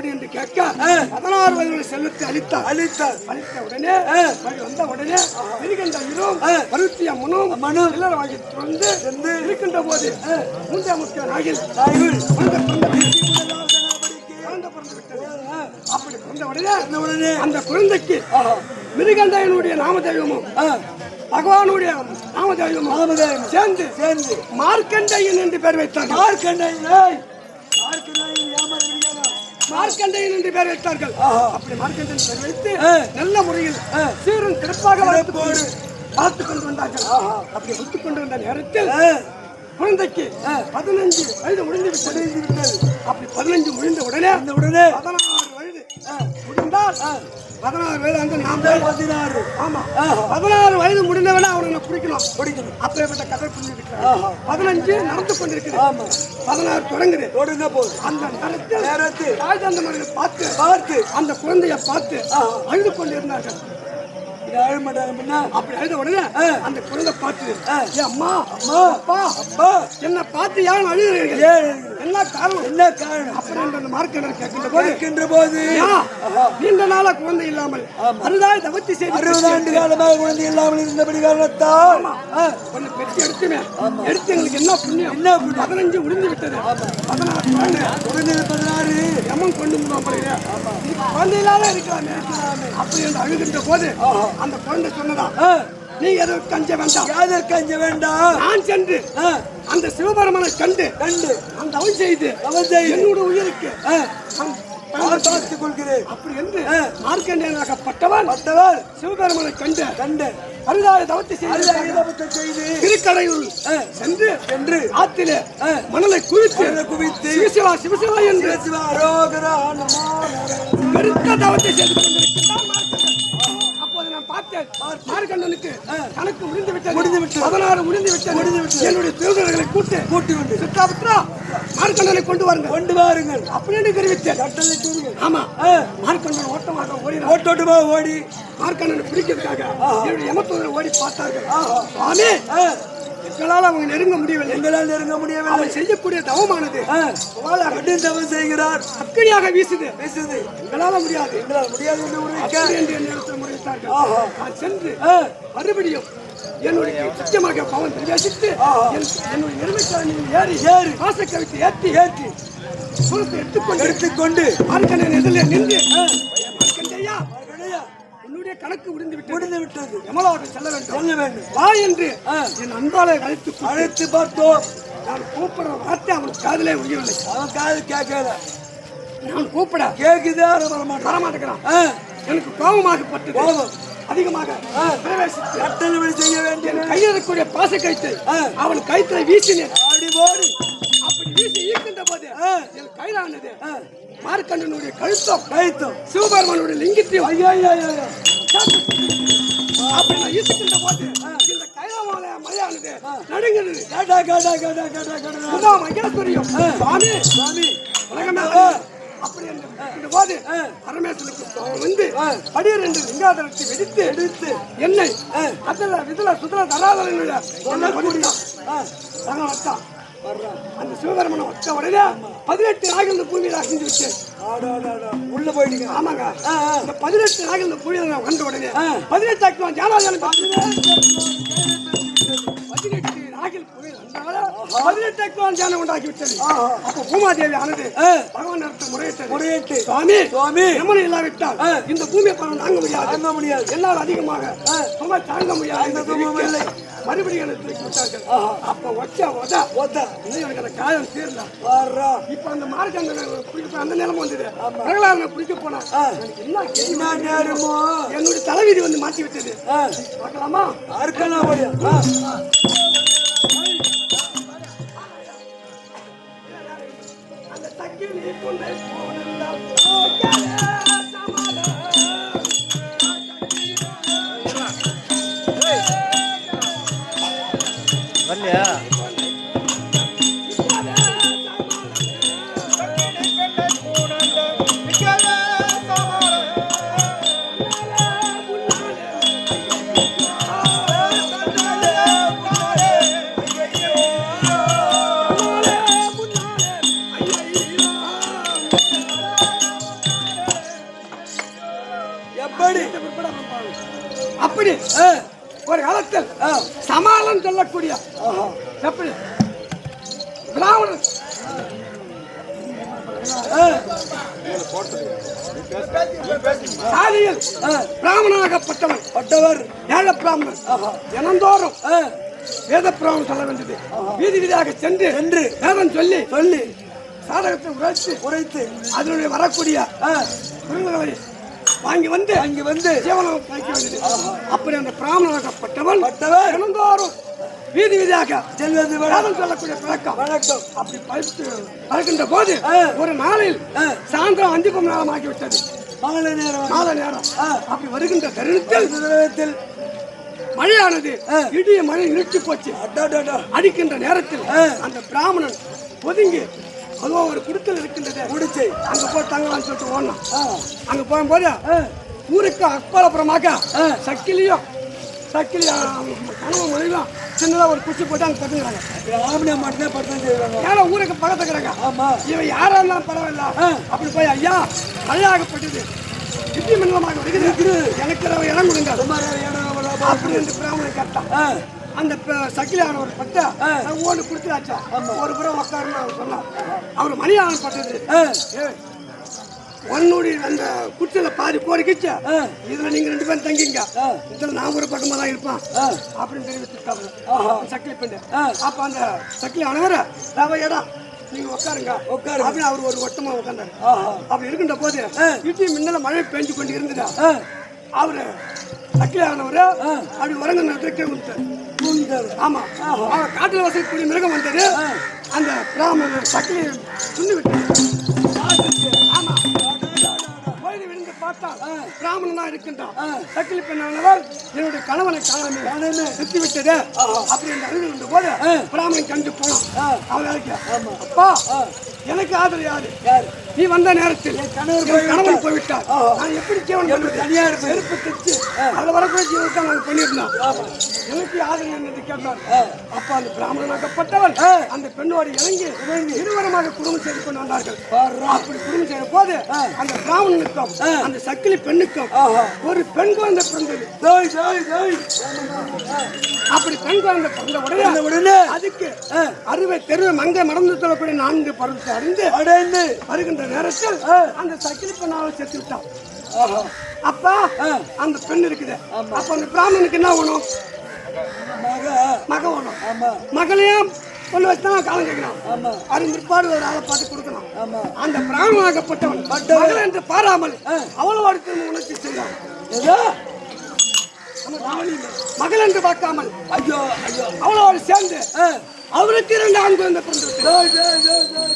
அப்படி என்று கேட்க பதினாறு வயதுள்ள செல்வத்தை அளித்தார் அழித்தார். அளித்த உடனே வந்த உடனே இருக்கின்ற இரும் பருத்திய மனும் மனு. எல்லாரும் வாங்கி வந்து இருக்கின்ற போது முந்தைய முக்கிய நாகில் அப்படி பிறந்த உடனே உடனே. அந்த குழந்தைக்கு மிருகண்டையனுடைய நாமதெய்வமும் பகவானுடைய நாமதெய்வமும் நாமதேவம். சேர்ந்து சேர்ந்து. மார்க்கண்டையன் என்று பெயர் வைத்தார்கள். மார்க்கண்டையன். மார்க்கண்டையன்? மார்க்கண்டையன் என்று பெயர் வைத்தார்கள். அப்படி மார்க்கண்டையன் பெயர் வைத்து. நல்ல முறையில் சீரும் சிறப்பாக வளர்த்து பார்த்து கொண்டு வந்தார்கள். அப்படி வைத்துக் கொண்டு வந்த நேரத்தில் குழந்தைக்கு பதினஞ்சு வயது முடிந்து விட்டது அப்படி பதினஞ்சு முடிந்த உடனே இந்த உடனே பதினாறு வயது முடிந்தால் பதினாறு வயது அந்த நாம் பதினாறு ஆமா. பதினாறு வயது முடிந்தவன அவனை பிடிக்கணும் பிடிக்கணும் அப்பேற்பட்ட கதை புரிஞ்சுக்கிட்டு பதினஞ்சு நடந்து கொண்டிருக்குது. ஆமா. பதினாறு தொடங்குது. தொடங்க போகுது அந்த நேரத்தில் நேரத்தில் ராஜாந்தமர்களை பார்த்து பார்த்து. அந்த குழந்தைய பார்த்து அழுது கொண்டிருந்தார்கள். அழ மாட்டாங்க அப்படி அழுத உடனே அந்த குழந்தை பார்த்து "ஏ அம்மா அம்மா. அப்பா அப்பா என்ன பார்த்து ஏன் அழுகிறீர்கள்? என்ன காரணம்? என்ன காரணம்? அப்படி மார்க்கெண்டர் கேட்கின்ற போது கேட்கின்ற போது "ஐயா, நீண்ட நாளா குழந்தை இல்லாமல் அறுதாய் தவத்தி செய்து அறுபது ஆண்டு காலமாக குழந்தை இல்லாமல் இருந்தபடி காரணத்தால் கொஞ்சம் பெருக்கி எடுத்துமே. எடுத்து எங்களுக்கு என்ன புண்ணியம்? என்ன பதினஞ்சு முடிந்து விட்டது. பதினாறு குழந்தை. குழந்தை பதினாறு. எம்மன் கொண்டு போகிறீங்க குழந்தை இல்லாத இருக்கலாமே. அப்படி என்று அழுகின்ற போது அந்த குழந்தை சொன்னதா நீ எதற்கு அஞ்ச வேண்டாம். யாதற்கு அஞ்ச வேண்டாம்? நான் சென்று அந்த சிவபெருமனை கண்டு கண்டு. அந்த தவம் செய்து செய்து. என்னோட உயிருக்கு பார்த்துக் கொள்கிறேன். அப்படி என்று மார்க்கண்டேயனாகப்பட்டவன் பட்டவர் சிவபெருமனை கண்டு கண்டு. அரிதாய தவத்தை செய்து செய்து. திருக்கடையூர் சென்று சென்று. ஆத்திலே மணலை குவித்து குவித்து. சிவசிவா சிவசிவா என்று பெருத்த தவத்தை செய்து மார்க்கண்டனுக்கு கணக்கு முடிந்து விட்டது. முடிந்து விட்டது. பதினாறு முடிந்து விட்டது. முடிந்து விட்டது. என்னுடைய திருடர்களை கூட்டு கூட்டி கொண்டு சித்தாபுத்ரா மார்க்கண்டனை கொண்டு வாருங்கள். கொண்டு வாருங்கள். அப்படின்னு தெரிவித்தேன். ஆமா. மார்க்கண்டன் ஓட்டமாக ஓடினார் ஓட்டோட்டமா ஓடி. மார்க்கண்டனை பிடிக்கிறதுக்காக என்னுடைய எமத்தூரில் ஓடி பார்த்தார்கள். சுவாமி எங்களால் அவங்க நெருங்க முடியவில்லை. எங்களால் நெருங்க முடியவில்லை. அவன் செய்யக்கூடிய தவமானது. ஆ, கடும் தவம் செய்கிறார். அக்கடியாக வீசுது. பேசுது எங்களால முடியாது. எங்களால் முடியாது என்று உரைக்க என்று என்னிடத்தில் முறையிட்டார்கள் நான் சென்று மறுபடியும் என்னுடைய சத்தியமாக பவன் பிரவேசித்து என்- என்னுடைய எருமைக்காரனில் ஏறி ஏறி. பாச கவித்து ஏற்றி ஏற்றி சுரத்தை எடுத்துக்கொண்டு எடுத்துக்கொண்டு மார்க்கண்டன் எதிரில் நின்று மார்க்கண்டையா உன்னுடைய கணக்கு முடிந்து விட்டது. முடிந்து விட்டது. எமலோடு செல்ல வேண்டும். சொல்ல வேண்டும். வா என்று என் அன்பாலை அழைத்து அழைத்து பார்த்தோம். நான் கூப்பிடுற வார்த்தை அவன் காதிலே உயரவில்லை அவன் காது கேட்கல. நான் கூப்பிட வரமாட்டான்? வரமாட்டேங்கிறான். எனக்கு கோபமாகப்பட்டது கோபம். அதிகமாக கட்டளை செய்ய வேண்டிய கையில் இருக்கக்கூடிய பாச கைத்து அவன் கைத்துல வீசினேன். ஆடி ஓடி அப்படி வீசி ஈர்க்கின்ற போது என் கையிலானது மார்க்கண்டனுடைய கழுத்தம் கைத்தோம் சிவபெருமானுடைய லிங்கத்தையும் ஐயோ ஐயோ ஐயோ. அப்படி நான் ஈசிக்கின்ற போது இந்த கைலாமலை மலையானது நடுங்கிறது கேட்டா கேட்டா கேட்டா கேட்டா கேட்டா மகேஸ்வரியும் சுவாமி சாமி உலகமே அப்படி என்று போது பரமேஸ்வருக்கு வந்து படியர் லிங்காதரத்தை வெடித்து எடுத்து எண்ணெய் அதில் விதுல சுதல தராதரனுடைய சொன்ன பண்ணிட்டான் அந்த சிவபெருமனை வச்ச உடனே பதினெட்டு நாள் இந்த பூமியில் அசைஞ்சு ஆடாடாடா. உள்ள போயிட்டீங்க. ஆமாங்க. இந்த பதினெட்டு நாள் இந்த பூமியில் வந்த உடனே பதினெட்டு ஆக்கிவான் ஜானாஜானம் பதினெட்டு நாகில் பதினெட்டு ஜானம் உண்டாக்கி விட்டது. அப்போ பூமாதேவி ஆனது பகவான் நடத்த முறையிட்டது. முறையிட்டு. சுவாமி சுவாமி. எம்மனை இல்லாவிட்டால் இந்த பூமியை பணம் தாங்க முடியாது. தாங்க முடியாது. என்னால் அதிகமாக சும்மா தாங்க முடியாது. இல்லை. மறுபடியும் எனக்கு தூக்கி விட்டார்கள். அப்ப உத ஓத்தா இன்னும் எனக்கு அந்த காயம் தீரல வர்றா. இப்ப அந்த மார்க்கண்டனை பிடிக்க அந்த நிலைமை வந்தது. பிரகலாதனை பிடிக்க போனா என்ன? என்ன நேரமோ என்னுடைய தலைவிதி வந்து மாற்றி விட்டது. பார்க்கலாமா? அறுக்கலாம் வரலையா ஆ, சாதியில் பிராமணனாகப்பட்டவன் பட்டவர் ஏழ பிராமணன். தினந்தோறும் வேத பிராமணன் சொல்ல வேண்டியது. வீதி வீதியாக சென்று சென்று வேதம் சொல்லி சொல்லி சாதகத்தை உழைத்து உரைத்து அதனுடைய வரக்கூடிய ஆ, குருங்களை வாங்கி வந்து அங்கு வந்து. ஜீவனம் கழிக்க வேண்டியது. அப்படி அந்த பிராமணனாகப்பட்டவன் பட்டவர். தினந்தோறும் வீதி வீதியாக செல்வது வேதம் சொல்லக்கூடிய பழக்கம். வணக்கம் அப்படி பயிற்சி பறக்கின்ற போது. ஒரு நாளில். சாயந்தரம் அஞ்சு பொம்ம நேரம் ஆகிவிட்டது மாலை நேரம். மாலை நேரம். அப்படி வருகின்ற தருணத்தில் நேரத்தில் மழையானது. இடிய மழை நிறுத்தி போச்சு. அடிக்கின்ற நேரத்தில். அந்த பிராமணன் ஒதுங்கி அதுவும் ஒரு குடுத்தல் இருக்கின்றது. முடிச்சு அங்க போய் தங்கலாம்னு சொல்லிட்டு ஓடணும். அங்க போகும்போது ஊருக்கு அப்பாலப்புறமாக ஆ. சக்கிலியும் சக்கிலியும் கணவன் மொழியும் சின்னதா ஒரு குச்சி போட்டு அங்க படுத்துக்கிறாங்க. ஆம்பளை மட்டும்தான் பட்டம் செய்வாங்க. ஏன்னா ஊருக்கு பக்கத்துக்கிறாங்க. ஆமா. இவன் யாரா இருந்தாலும் பரவாயில்ல அப்படி போய் ஐயா மழையாகப்பட்டது. இடி மண்டலமாக வருகிறது. எனக்கு இடம் கொடுங்க. அப்படி என்று பிராமணன் கேட்டான். அந்த சக்கிலியான ஒரு பட்டை ஒன்று கொடுத்துடாச்சா ஒரு புறம் உட்காருன்னு அவர் சொன்னார் அவர் மணியான பட்டது உன்னுடைய அந்த குச்சில பாதி கோரிக்கிச்சு. இதுல நீங்க ரெண்டு பேரும் தங்கிங்க. இதுல நான் ஒரு பக்கமா தான் இருப்பான். அப்படின்னு தெரிவிச்சிருக்காங்க ஆஹா. சக்கிலி பெண்ணு. அப்ப அந்த சக்கிலி ஆனவர ரவ இடம் நீங்க உட்காருங்க உட்காருங்க. அப்படின்னு அவர் ஒரு வட்டமா உட்கார்ந்தாரு ஆஹா. அப்படி இருக்கின்ற போது இடி மின்னல மழை பெஞ்சு கொண்டு இருந்ததா. அவரு சக்கிலி ஆனவரு அப்படி உறங்க தூங்கிட்டாரு. ஆமா. அவன் காட்டுல வசக்கூடிய மிருகம் வந்தது. அந்த பிராமணன் சக்கிலி துண்ணி விட்டாரு ஆமா. விழுந்து பார்த்தா பிராமணனா இருக்கின்றான். சக்கிலி பெண்ணானவர் என்னுடைய கணவனை காணமே காணமே. செத்து விட்டது அப்படி அழுது வந்த போது பிராமணன் கண்டு போனான். அவன் வேலைக்கு அப்பா எனக்கு ஆதரவு யாரு? யாரு? நீ வந்த நேரத்தில் கணவர் கணவன் போய்விட்டார். நான் எப்படி ஜீவன் பண்ணுறது தனியா இருப்பேன். செருப்பு தைச்சு அதுல வரக்கூடிய ஜீவனத்தை நாங்கள் பண்ணியிருந்தோம் எனக்கு ஆதரவு என்று கேட்டார் அப்ப அந்த பிராமணனாகப்பட்டவன் அந்த பெண்ணோடு இறங்கி இருவரமாக குடும்பம் செய்து கொண்டு வந்தார்கள். அப்படி குடும்பம் செய்த போது அந்த பிராமணனுக்கும் அந்த சக்கிலி பெண்ணுக்கும் ஒரு பெண் குழந்தை பிறந்தது. அப்படி பெண் குழந்தை பிறந்த உடனே அந்த உடனே அதுக்கு அறுவை தெருவை மங்கை மறந்து சொல்லக்கூடிய நான்கு பருவத்தை அறிந்து அடைந்து வருகின்ற நேரத்தில் அந்த சக்கிலி பெண்ணாவை செத்து விட்டான். அப்பா அந்த பெண் இருக்குது. அப்ப அந்த பிராமணனுக்கு என்ன வேணும்? மக. மக வேணும். மகளையும் கொண்டு வச்சு தான் காலம் கேட்கணும் ஆமா. அது பிற்பாடு ஒரு ஆளை பார்த்து கொடுக்கணும். ஆமா. அந்த பிராமணனாகப்பட்டவன் மகள் என்று பாராமல் அவளோடு திரும்ப உணர்ச்சி செய்தான். ஏதோ மகள் என்று பார்க்காமல். ஐயோ ஐயோ. அவளோடு சேர்ந்து அவருக்கு இரண்டு ஆண் குழந்தை பிறந்து டேய், டேய், டேய், டேய்,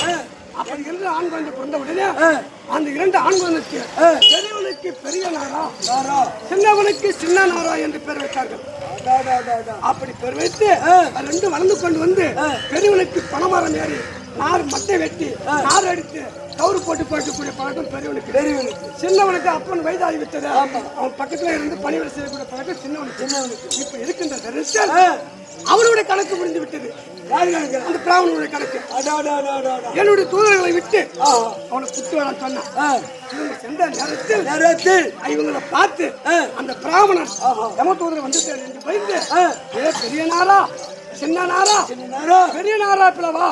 டேய். அப்படி இரண்டு ஆண் குழந்தை பிறந்த உடனே அந்த இரண்டு ஆண் குழந்தைக்கு பெரியவனுக்கு பெரிய நாரா நாரா. சின்னவனுக்கு சின்ன நாரா என்று பெயர் வைத்தார்கள். அப்படி பெயர் வைத்து அது ரெண்டும் வளர்ந்து கொண்டு வந்து பெரியவனுக்கு பணமரம் ஏறி நார் மட்டை வெட்டி நார் அடித்து கவுரு போட்டு போய்க்கக்கூடிய பழக்கம் பெரியவனுக்கு. பெரியவனுக்கு. சின்னவனுக்கு அப்பன் வயதாகி விட்டது? அவன் பக்கத்துல இருந்து பணிவிடை செய்யக்கூடிய பழக்கம் சின்னவனுக்கு. சின்னவனுக்கு. இப்ப இருக்கின்ற தரிசல் அவனுடைய கணக்கு முடிந்து விட்டது? அந்த பிராமணனுடைய கணக்கு. என்னுடைய தூதர்களை விட்டு அவனை குத்து வர சொன்னான். சென்ற நேரத்தில் நேரத்தில் இவங்களை பார்த்து அந்த பிராமணன் யம தூதர் வந்து பயந்து ஏ பெரிய நாரா சின்ன நாரா. பெரிய நாரா பிளவா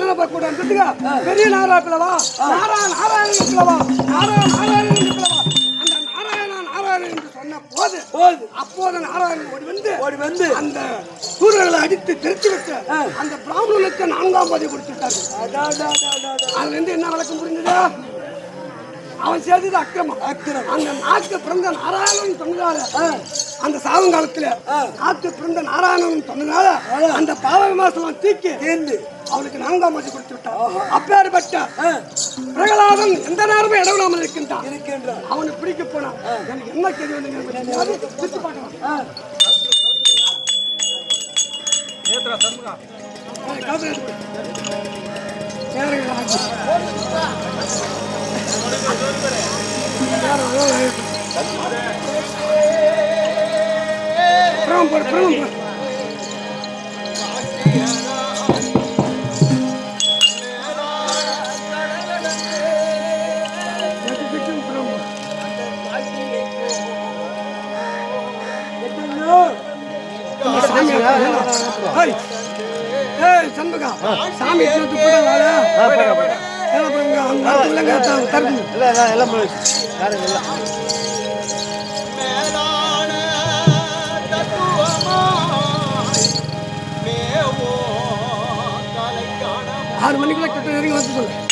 அண்ணனை பார்க்க கூட வந்துட்டுங்க பெரிய நாரா பிளவா நாரா நாராயணன் பிளவா நாரா நாராயணன் பிளவா அந்த நாராயணா நாராயணன் என்று சொன்ன போது போது. அப்போது நாராயணன் ஓடி வந்து ஓடி வந்து அந்த சூரியர்களை அடித்து தெரிச்சு விட்டு அந்த பிராமணனுக்கு நான்காம் பதி கொடுத்துட்டாரு. அதுல இருந்து என்ன விளக்கம் புரிஞ்சது? அவன் செய்தது அக்கிரமம். அக்கிரமம். அந்த நாக்கு பிறந்த நாராயணன் சொன்னதால அந்த சாவங்காலத்துல நாக்கு பிறந்த நாராயணன் சொன்னதால அந்த பாவ விமர்சனம் தீக்கி தீர்ந்து. அவனுக்கு நான்காம் மதி கொடுத்து விட்டான். அப்பேற்பட்ட பிரகலாதன் எந்த நேரமும் இடவிடாமல் இருக்கின்றான். இருக்கின்றான். அவனை பிடிக்க போனான் எனக்கு என்ன கேள்வி வந்து எனக்கு மேவோ கலைக்கான ஆறு மணிக்குள்ள கிட்ட நெருங்கி வந்து சொல்லு